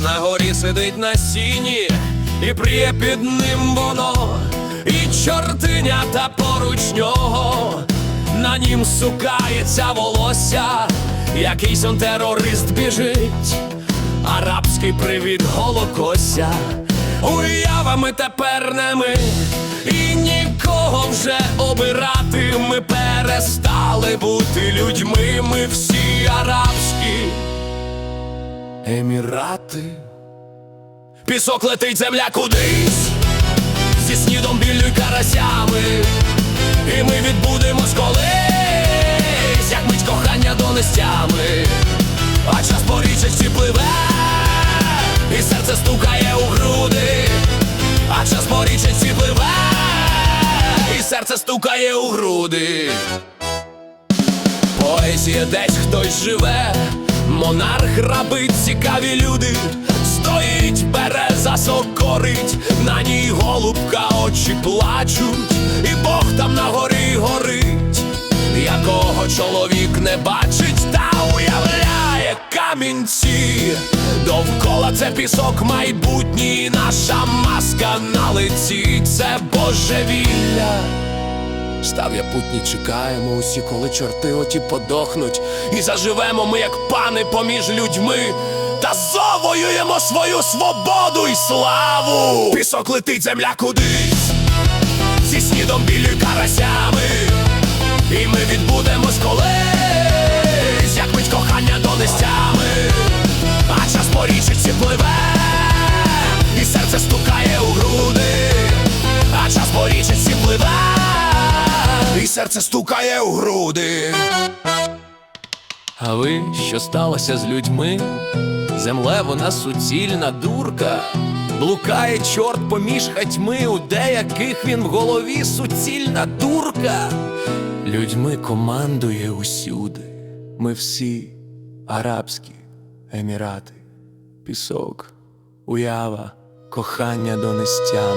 на горі сидить на сіні, і пріє під ним воно, і чортинята поруч нього, на нім сукається волосся, якийсь он терорист біжить, арабський привід голокося, уявами тепер не ми, і нікого вже обирати ми перестали бути людьми, ми всі арабські. Емірати. Пісок летить земля кудись, зі снідом біллю й карасями, і ми відбудемось колись, як мить кохання донестями, а час по річечці пливе, і серце стукає у груди, а час по річечці пливе, і серце стукає у груди. Поезія десь хтось живе, монарх рабить, цікаві люди, стоїть, береза сокорить, на ній голубка очі плачуть, і Бог там на горі горить, якого чоловік не бачить, та уявляє камінці. Довкола це пісок майбутній, наша маска на лиці, це божевілля. Став я путній, чекаємо усі, коли чорти оті подохнуть, і заживемо ми, як пани поміж людьми, та завоюємо свою свободу і славу. Пісок летить земля кудись, зі снідом білі й серце стукає у груди. А ви, що сталося з людьми? Земле вона суцільна дурка, блукає чорт поміж хатьми, у деяких він в голові суцільна дурка. Людьми командує усюди. Ми всі арабські емірати, пісок, уява, кохання у груди,